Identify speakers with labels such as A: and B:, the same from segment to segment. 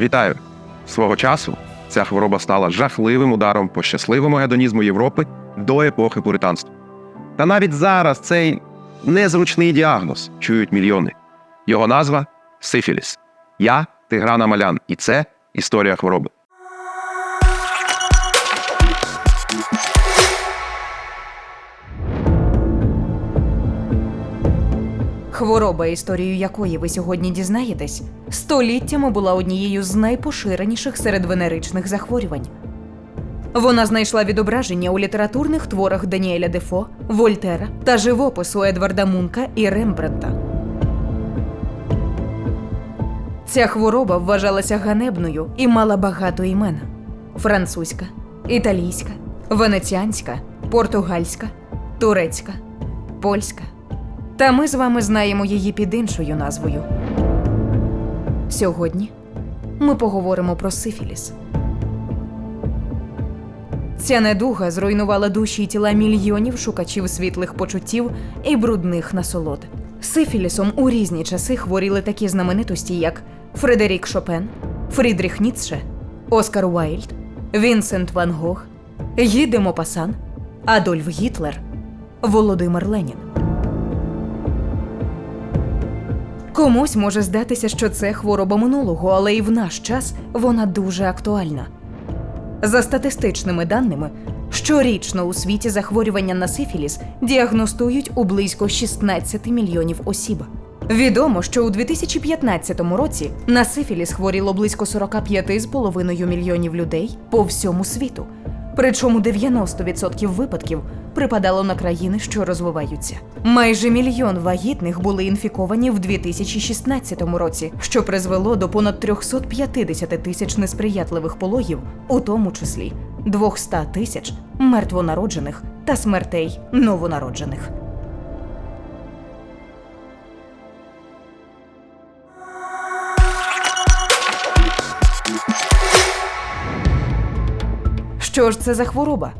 A: Вітаю! Свого часу ця хвороба стала жахливим ударом по щасливому гедонізму Європи до епохи пуританства. Та навіть зараз цей незручний діагноз чують мільйони. Його назва сифіліс. Я Тиграна Малян, і це історія хвороби.
B: Хвороба, історію якої ви сьогодні дізнаєтесь, століттями була однією з найпоширеніших серед венеричних захворювань. Вона знайшла відображення у літературних творах Даніеля Дефо, Вольтера та живопису Едварда Мунка і Рембрандта. Ця хвороба вважалася ганебною і мала багато імен: французька, італійська, венеціанська, португальська, турецька, польська. Та ми з вами знаємо її під іншою назвою. Сьогодні ми поговоримо про сифіліс. Ця недуга зруйнувала душі й тіла мільйонів шукачів світлих почуттів і брудних насолод. Сифілісом у різні часи хворіли такі знаменитості, як Фредерік Шопен, Фрідріх Ніцше, Оскар Уайльд, Вінсент Ван Гог, Гі де Мопасан, Адольф Гітлер, Володимир Ленін. Комусь може здатися, що це хвороба минулого, але і в наш час вона дуже актуальна. За статистичними даними, щорічно у світі захворювання на сифіліс діагностують у близько 16 мільйонів осіб. Відомо, що у 2015 році на сифіліс хворіло близько 45,5 мільйонів людей по всьому світу. Причому 90% випадків припадало на країни, що розвиваються. Майже мільйон вагітних були інфіковані в 2016 році, що призвело до понад 350 тисяч несприятливих пологів, у тому числі 200 тисяч мертвонароджених та смертей новонароджених. Що ж це за хвороба?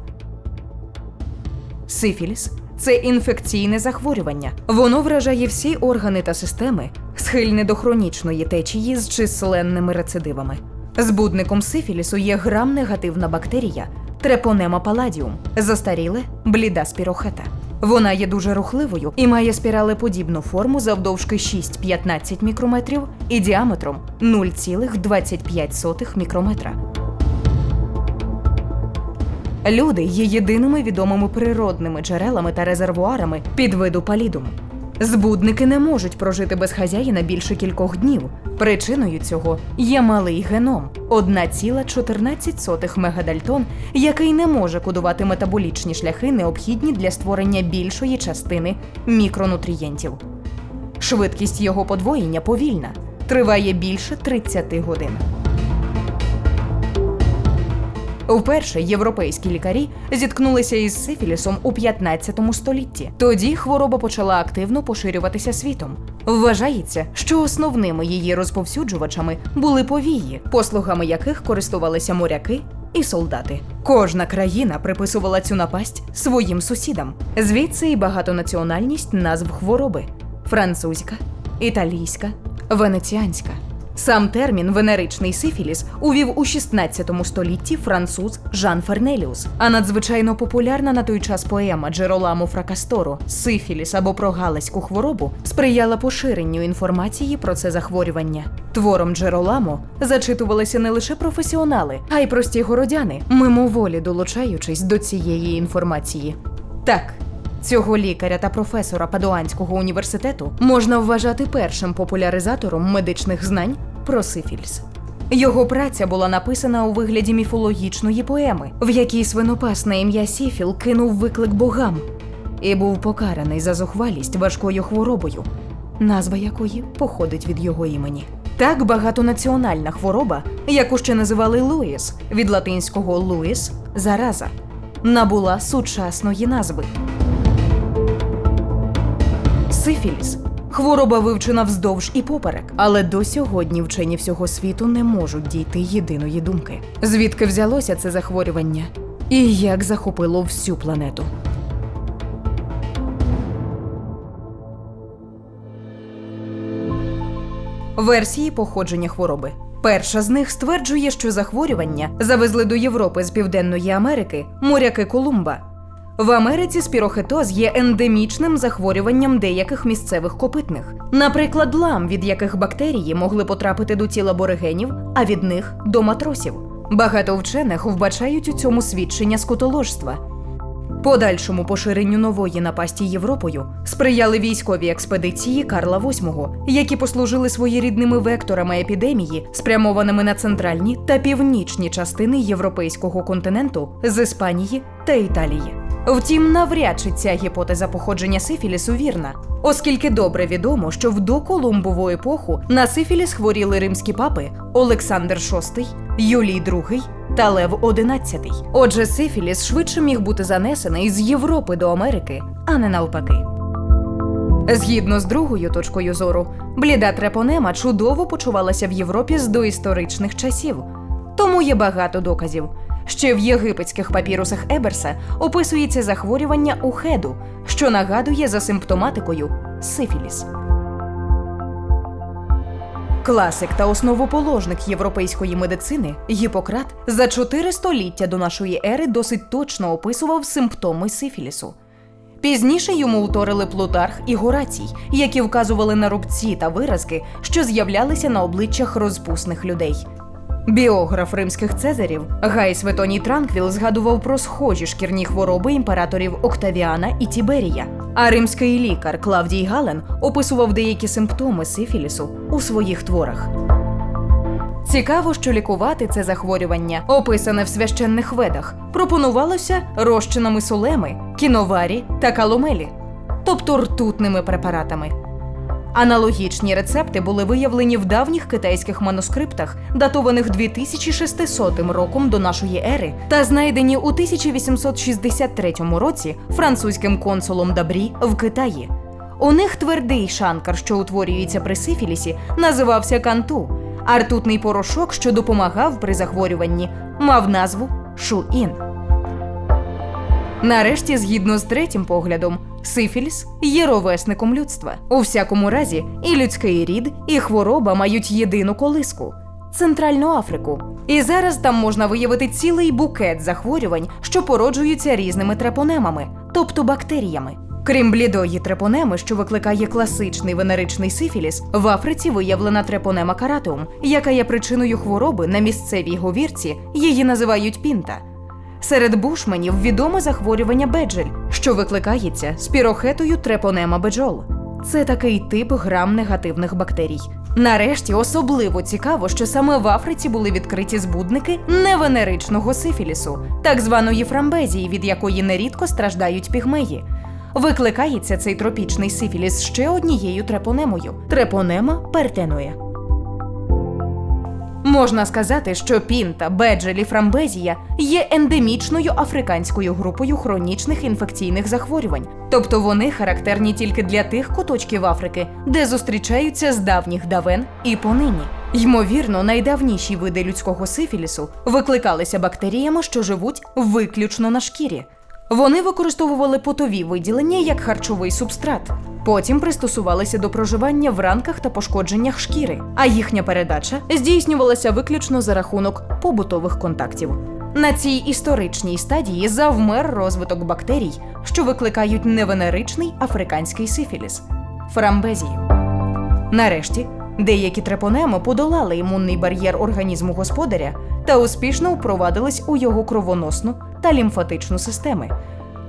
B: Сифіліс це інфекційне захворювання. Воно вражає всі органи та системи, схильне до хронічної течії з численними рецидивами. Збудником сифілісу є грам-негативна бактерія трепонема паладіум, застаріле бліда спірохета. Вона є дуже рухливою і має спіралеподібну форму завдовжки 6-15 мікрометрів і діаметром 0,25 мікрометра. Люди є єдиними відомими природними джерелами та резервуарами підвиду палідуму. Збудники не можуть прожити без хазяїна більше кількох днів. Причиною цього є малий геном 1,14 мегадальтон, який не може кодувати метаболічні шляхи, необхідні для створення більшої частини мікронутрієнтів. Швидкість його подвоєння повільна, триває більше 30 годин. Вперше європейські лікарі зіткнулися із сифілісом у 15 столітті. Тоді хвороба почала активно поширюватися світом. Вважається, що основними її розповсюджувачами були повії, послугами яких користувалися моряки і солдати. Кожна країна приписувала цю напасть своїм сусідам. Звідси і багатонаціональність назв хвороби: французька, італійська, венеціанська. Сам термін венеричний сифіліс увів у 16 столітті француз Жан Фернеліус. А надзвичайно популярна на той час поема Джероламо Фракасторо Сифіліс або про галаську хворобу сприяла поширенню інформації про це захворювання. Твором Джероламо зачитувалися не лише професіонали, а й прості городяни, мимоволі долучаючись до цієї інформації. Так, Цього лікаря та професора Падуанського університету можна вважати першим популяризатором медичних знань про сифіліс. Його праця була написана у вигляді міфологічної поеми, в якій свинопас на ім'я Сіфіл кинув виклик богам і був покараний за зухвалість важкою хворобою, назва якої походить від його імені. Так багатонаціональна хвороба, яку ще називали Луїс від латинського Луїс зараза, набула сучасної назви. Сифіліс хвороба вивчена вздовж і поперек, але до сьогодні вчені всього світу не можуть дійти єдиної думки. Звідки взялося це захворювання і як захопило всю планету? Версії походження хвороби Перша з них стверджує, що захворювання завезли до Європи з Південної Америки моряки Колумба. В Америці спірохетоз є ендемічним захворюванням деяких місцевих копитних, наприклад, лам, від яких бактерії могли потрапити до тіл аборигенів, а від них до матросів. Багато вчених вбачають у цьому свідчення скотоложства. Подальшому поширенню нової напасті Європою сприяли військові експедиції Карла VIII, які послужили своєрідними векторами епідемії, спрямованими на центральні та північні частини європейського континенту з Іспанії та Італії. Втім, навряд чи ця гіпотеза походження сифілісу вірна, оскільки добре відомо, що в доколумбову епоху на сифіліс хворіли римські папи Олександр VI, Юлій II та Лев XI. Отже, сифіліс швидше міг бути занесений з Європи до Америки, а не навпаки. Згідно з другою точкою зору, бліда трепонема чудово почувалася в Європі з доісторичних часів. Тому є багато доказів. Ще в єгипетських папірусах Еберса описується захворювання у хеду, що нагадує за симптоматикою сифіліс. Класик та основоположник європейської медицини Гіппократ за чотири століття до нашої ери досить точно описував симптоми сифілісу. Пізніше йому вторили Плутарх і Горацій, які вказували на рубці та виразки, що з'являлися на обличчях розпусних людей. Біограф римських цезарів Гай Светоній Транквіл згадував про схожі шкірні хвороби імператорів Октавіана і Тіберія. А римський лікар Клавдій Гален описував деякі симптоми сифілісу у своїх творах. Цікаво, що лікувати це захворювання, описане в священних ведах, пропонувалося розчинами солеми, кіноварі та каломелі, тобто ртутними препаратами. Аналогічні рецепти були виявлені в давніх китайських манускриптах, датованих 2600 роком до нашої ери, та знайдені у 1863 році французьким консулом Дабрі в Китаї. У них твердий шанкар, що утворюється при сифілісі, називався канту, а ртутний порошок, що допомагав при захворюванні, мав назву шуін. Нарешті, згідно з третім поглядом, сифіліс є ровесником людства. У всякому разі, і людський рід, і хвороба мають єдину колиску Центральну Африку. І зараз там можна виявити цілий букет захворювань, що породжуються різними трепонемами, тобто бактеріями. Крім блідої трепонеми, що викликає класичний венеричний сифіліс, в Африці виявлена трепонема каратеум, яка є причиною хвороби на місцевій говірці, її називають пінта. Серед бушменів відоме захворювання беджель, що викликається спірохетою трепонема беджол. Це такий тип грам-негативних бактерій. Нарешті особливо цікаво, що саме в Африці були відкриті збудники невенеричного сифілісу, так званої фрамбезії, від якої нерідко страждають пігмеї. Викликається цей тропічний сифіліс ще однією трепонемою трепонема пертеноя. Можна сказати, що пінта, беджель і фрамбезія є ендемічною африканською групою хронічних інфекційних захворювань, тобто вони характерні тільки для тих куточків Африки, де зустрічаються з давніх давен і понині. Ймовірно, найдавніші види людського сифілісу викликалися бактеріями, що живуть виключно на шкірі. Вони використовували потові виділення як харчовий субстрат. Потім пристосувалися до проживання в ранках та пошкодженнях шкіри, а їхня передача здійснювалася виключно за рахунок побутових контактів. На цій історичній стадії завмер розвиток бактерій, що викликають невенеричний африканський сифіліс фрамбезію. Нарешті деякі трепонеми подолали імунний бар'єр організму господаря та успішно впровадились у його кровоносну та лімфатичну системи.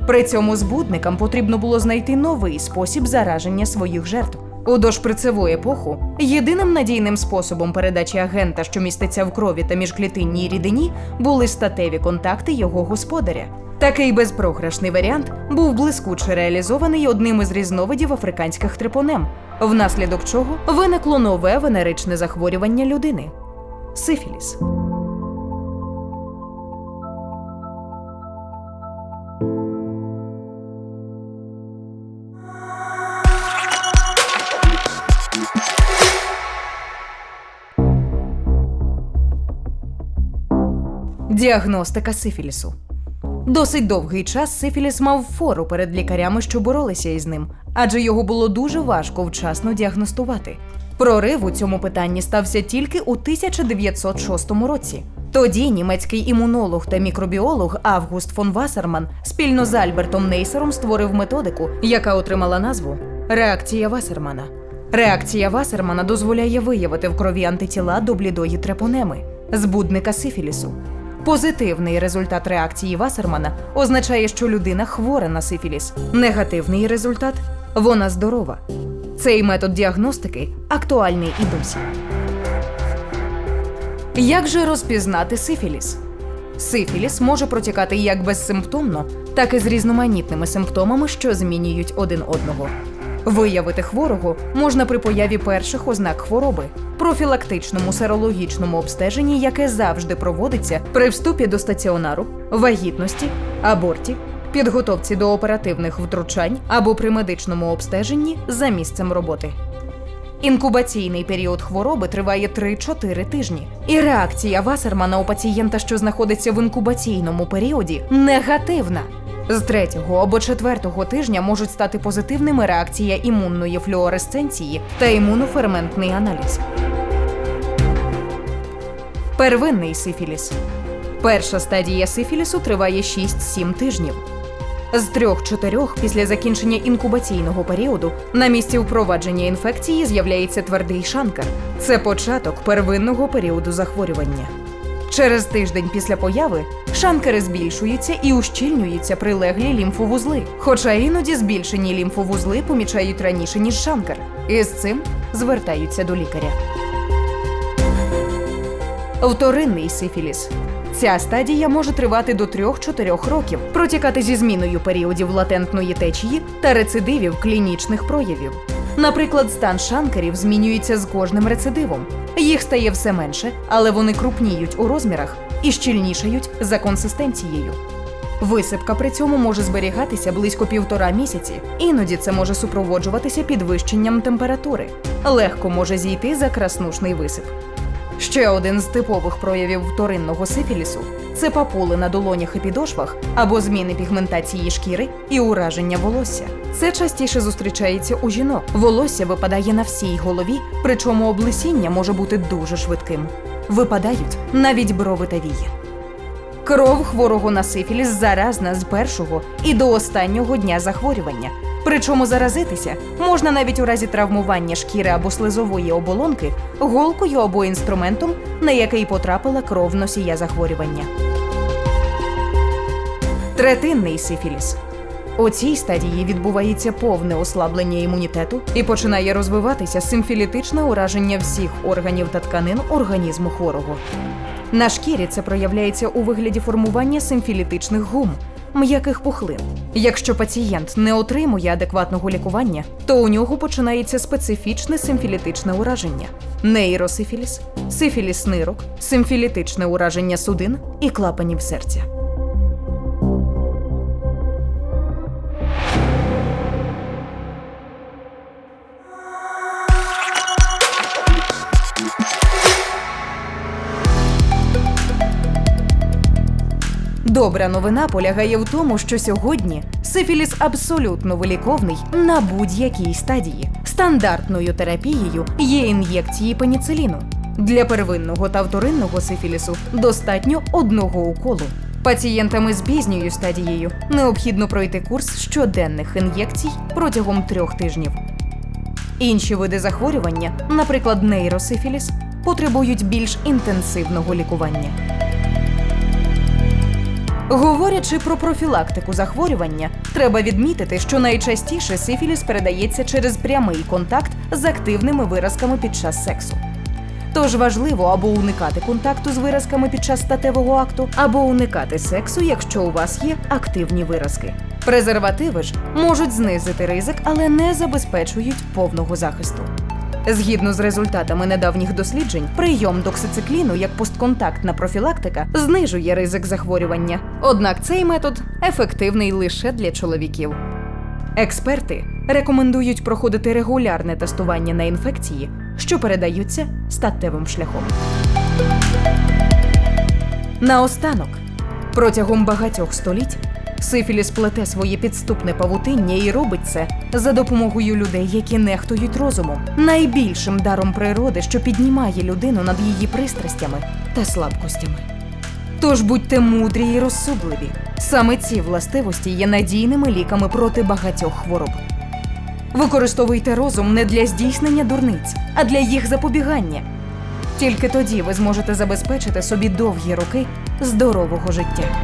B: При цьому збудникам потрібно було знайти новий спосіб зараження своїх жертв. У дошприцеву епоху єдиним надійним способом передачі агента, що міститься в крові та міжклітинній рідині, були статеві контакти його господаря. Такий безпрограшний варіант був блискуче реалізований одним із різновидів африканських трипонем, внаслідок чого виникло нове венеричне захворювання людини сифіліс. Діагностика сифілісу. Досить довгий час сифіліс мав фору перед лікарями, що боролися із ним, адже його було дуже важко вчасно діагностувати. Прорив у цьому питанні стався тільки у 1906 році. Тоді німецький імунолог та мікробіолог Август фон Вассерман спільно з Альбертом Нейсером створив методику, яка отримала назву реакція Вассермана. Реакція Вассермана дозволяє виявити в крові антитіла до блідої трепонеми, збудника сифілісу. Позитивний результат реакції Вассермана означає, що людина хвора на сифіліс. Негативний результат вона здорова. Цей метод діагностики актуальний і досі. Як же розпізнати сифіліс? Сифіліс може протікати як безсимптомно, так і з різноманітними симптомами, що змінюють один одного. Виявити хворого можна при появі перших ознак хвороби, профілактичному серологічному обстеженні, яке завжди проводиться при вступі до стаціонару, вагітності, аборті, підготовці до оперативних втручань або при медичному обстеженні за місцем роботи. Інкубаційний період хвороби триває 3-4 тижні. І реакція Вассермана у пацієнта, що знаходиться в інкубаційному періоді, негативна. З третього або четвертого тижня можуть стати позитивними реакція імунної флюоресценції та імуноферментний аналіз. Первинний сифіліс. Перша стадія сифілісу триває 6-7 тижнів. З трьох-чотирьох після закінчення інкубаційного періоду на місці впровадження інфекції з'являється твердий шанкар. Це початок первинного періоду захворювання. Через тиждень після появи шанкери збільшуються і ущільнюються прилеглі лімфовузли, хоча іноді збільшені лімфовузли помічають раніше, ніж шанкар, і з цим звертаються до лікаря. Вторинний сифіліс. Ця стадія може тривати до 3-4 років, протікати зі зміною періодів латентної течії та рецидивів клінічних проявів. Наприклад, стан шанкерів змінюється з кожним рецидивом. Їх стає все менше, але вони крупніють у розмірах і щільнішають за консистенцією. Висипка при цьому може зберігатися близько півтора місяці. Іноді це може супроводжуватися підвищенням температури. Легко може зійти за краснушний висип. Ще один з типових проявів вторинного сифілісу це папули на долонях і підошвах або зміни пігментації шкіри і ураження волосся. Це частіше зустрічається у жінок. Волосся випадає на всій голові, причому облесіння може бути дуже швидким. Випадають навіть брови та вії. Кров хворого на сифіліс заразна з першого і до останнього дня захворювання. Причому заразитися можна навіть у разі травмування шкіри або слизової оболонки голкою або інструментом, на який потрапила кров носія захворювання. Третинний сифіліс. У цій стадії відбувається повне ослаблення імунітету і починає розвиватися симфілітичне ураження всіх органів та тканин організму хворого. На шкірі це проявляється у вигляді формування симфілітичних гум, м'яких пухлин. Якщо пацієнт не отримує адекватного лікування, то у нього починається специфічне симфілітичне ураження: нейросифіліс, сифіліс нирок, симфілітичне ураження судин і клапанів серця. Добра новина полягає в тому, що сьогодні сифіліс абсолютно виліковний на будь-якій стадії. Стандартною терапією є ін'єкції пеніциліну. Для первинного та вторинного сифілісу достатньо одного уколу. Пацієнтами з пізньою стадією необхідно пройти курс щоденних ін'єкцій протягом трьох тижнів. Інші види захворювання, наприклад, нейросифіліс, потребують більш інтенсивного лікування. Говорячи про профілактику захворювання, треба відмітити, що найчастіше сифіліс передається через прямий контакт з активними виразками під час сексу. Тож важливо або уникати контакту з виразками під час статевого акту, або уникати сексу, якщо у вас є активні виразки. Презервативи ж можуть знизити ризик, але не забезпечують повного захисту. Згідно з результатами недавніх досліджень, прийом доксицикліну як постконтактна профілактика знижує ризик захворювання. Однак цей метод ефективний лише для чоловіків. Експерти рекомендують проходити регулярне тестування на інфекції, що передаються статевим шляхом. Наостанок, протягом багатьох століть Сифіліс плете своє підступне павутиння і робить це за допомогою людей, які нехтують розумом, найбільшим даром природи, що піднімає людину над її пристрастями та слабкостями. Тож будьте мудрі і розсудливі. Саме ці властивості є надійними ліками проти багатьох хвороб. Використовуйте розум не для здійснення дурниць, а для їх запобігання. Тільки тоді ви зможете забезпечити собі довгі роки здорового життя.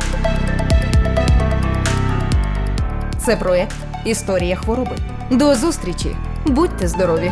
B: Це проект Історія хвороби. До зустрічі! Будьте здорові!